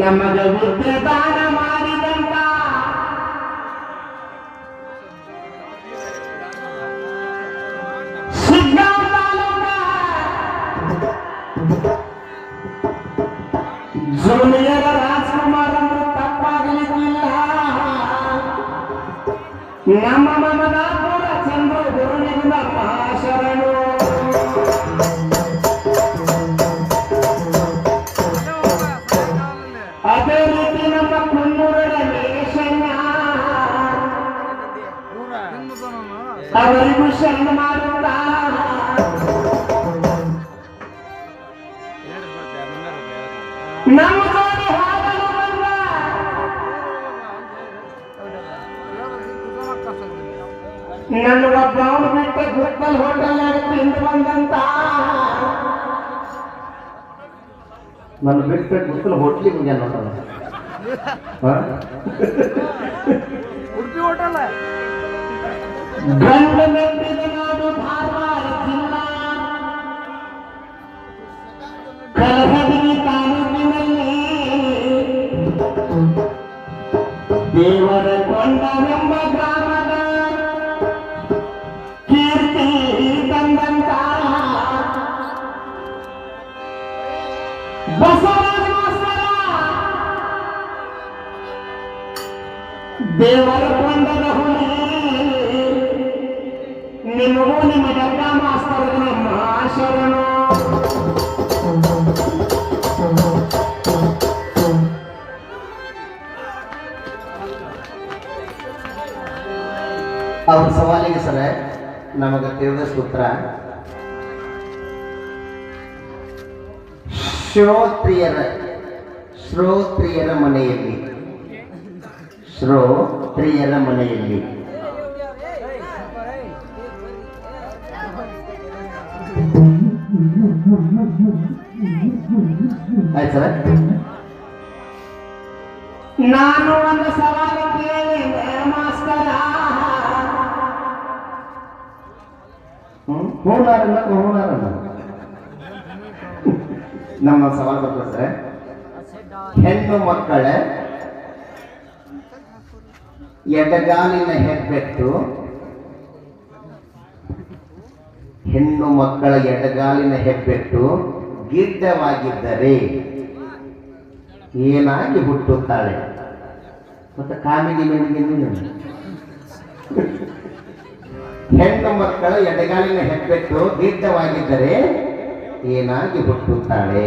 ನಮಗ ವಿದ್ಯೆ ದಾನ ಮಾಡಿದಂತ ಜೂನಿಯರ ರಾಜ್ಕುಮಾರ್ ಅಂದ್ರೆ ತಪ್ಪಾಗಲಿಕ್ಕಿಲ್ಲ ನಮ್ಮ ಮಮದಾಪುರ ಚಂದ್ರ ಗುರುನಿಂದ ಶರಣು ಅವರಿಗೂ ಶರಣ ಮಾಡೋಣ ನಮ್ಮ ಜೋಡಿ ಹಾಡಲು ಬಂದ. ನನ್ನ ಒಬ್ಬ ಬಿಟ್ಟ ಗುರುಕಲ್ ಹೋಟೆಲ್ ಹೋಟೆಲ್ ಹಿಂದೆ ಬಂದಂತ. ನನ್ನ ಬಿಟ್ಟ ಗುರುಕಲ್ ಹೋಟ್ಲಿಗೆ ಹೋಗ್ಯಾನ ಉಡುಪಿ ಹೋಟೆಲ್. ದೇವರ ಕೊಂಡವೆಂಬ ಗ್ರಾಮದ ಕೀರ್ತಿ ತಂದಂತ ಬಸವರಾಜ ಮಾಸ್ತರ ದೇವರ ಕೊಂಡದ ಹುಲಿ ನಿಮಗೂ ನಿಮ್ಮ ಡಬ್ಬ ಮಾಸ್ತರ್ ನಮ್ಮ ಶರಣು ಅವ್ರ ಸವಾಲಿಗೆ ಸರ, ನಮಗೆ ತಿಳಿದಷ್ಟು ಉತ್ತರ. ಶ್ರೋತ್ರಿಯರ ಶ್ರೋತ್ರಿಯರ ಮನೆಯಲ್ಲಿ. ಶ್ರೋತ್ರಿಯರ ಮನೆಯಲ್ಲಿ. ಆಯ್ತು ಸರ. ನಾನು ಒಂದು ಸವಾಲು ಕೇಳಿದೆ ಮಾಸ್ತರ ಹೂನಾರನ್ನ ಹೂನಾರನ್ನ ನಮ್ಮ ಸವಾಲು ಬರ್ತದೆ ಸರ್ ಹೆಣ್ಣು ಮಕ್ಕಳೇ ಎಡಗಾಲಿನ ಹೆಬ್ಬೆಟ್ಟು ಹೆಣ್ಣು ಮಕ್ಕಳ ಎಡಗಾಲಿನ ಹೆಬ್ಬೆಟ್ಟು ಗಿಡ್ಡವಾಗಿದ್ದರೆ ಏನಾಗಿ ಹುಟ್ಟುತ್ತಾಳೆ? ಮತ್ತೆ ಕಾಮಿಡಿ ಮೆಣಿಗೆ ಹೆಣ್ಣು ಮಕ್ಕಳ ಎಡಗಾಲಿನ ಹೆಬ್ಬೆಟ್ಟು ಗಿಡ್ಡವಾಗಿದ್ದರೆ ಏನಾಗಿ ಹುಟ್ಟುತ್ತಾಳೆ?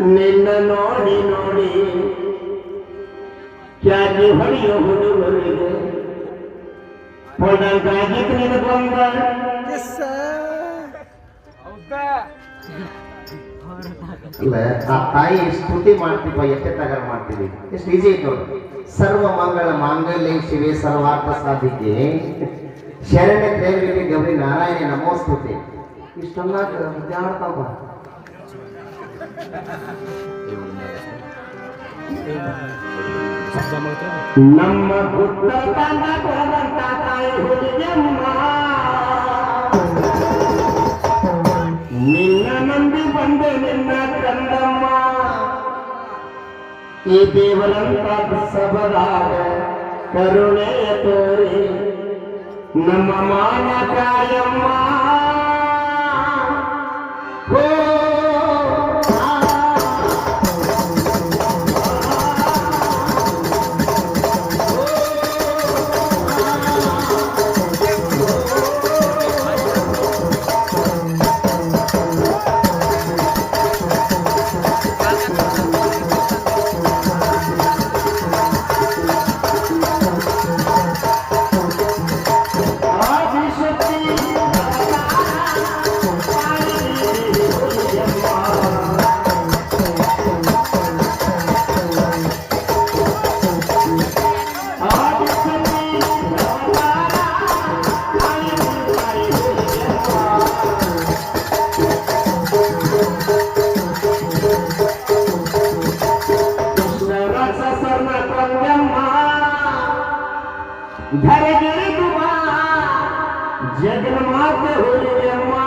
ನಿನ್ನ ನೋಡಿ ನೋಡಿ ಕ್ಯಾಗಿ ಹೊಡೆಯೋ ಹುಡುಗರಿಗೆ? ಹೊಡಂಗಾಗಿದ್ದು ನಿನಗೊಂದ ಇಲ್ಲ ಆ ತಾಯಿ ಸ್ತುತಿ ಮಾಡ್ತೀವಿ ಎಷ್ಟೇ ತಗಾರ ಮಾಡ್ತೀವಿ ಎಷ್ಟು ಈಜಿ ಇತ್ತು ಸರ್ವ ಮಂಗಳ ಮಾಂಗಲ್ಯ ಶಿವೆ ಸರ್ವಾರ್ಥ ಸಾಧಿಕೆ. ಶರಣ್ಯ ದೇವರಿಗೆ ಗೌರಿ ನಾರಾಯಣ ನಮೋಸ್ತುತಿ ಇಷ್ಟೆಲ್ಲ ವಿದ್ಯಾರ್ಥವ ನಮ್ಮ ಗುತ್ತ ತಂದ ಹೋದಂತ ತಾಯಿ ಹುಡುಗಮ್ಮ ನಿನ್ನ ನಂಬಿ ಬಂದೆ ನಿನ್ನ ಕಂದಮ್ಮ ಈ ದೇವರಂತ ಸಬದಾಗ ಕರುಣೆಯ ತೋರಿ ನಮ್ಮ ಮಾನ ససర్ణ కొండమ్మ ధరగిరి కుమా జగన్మాత హురియమ్మా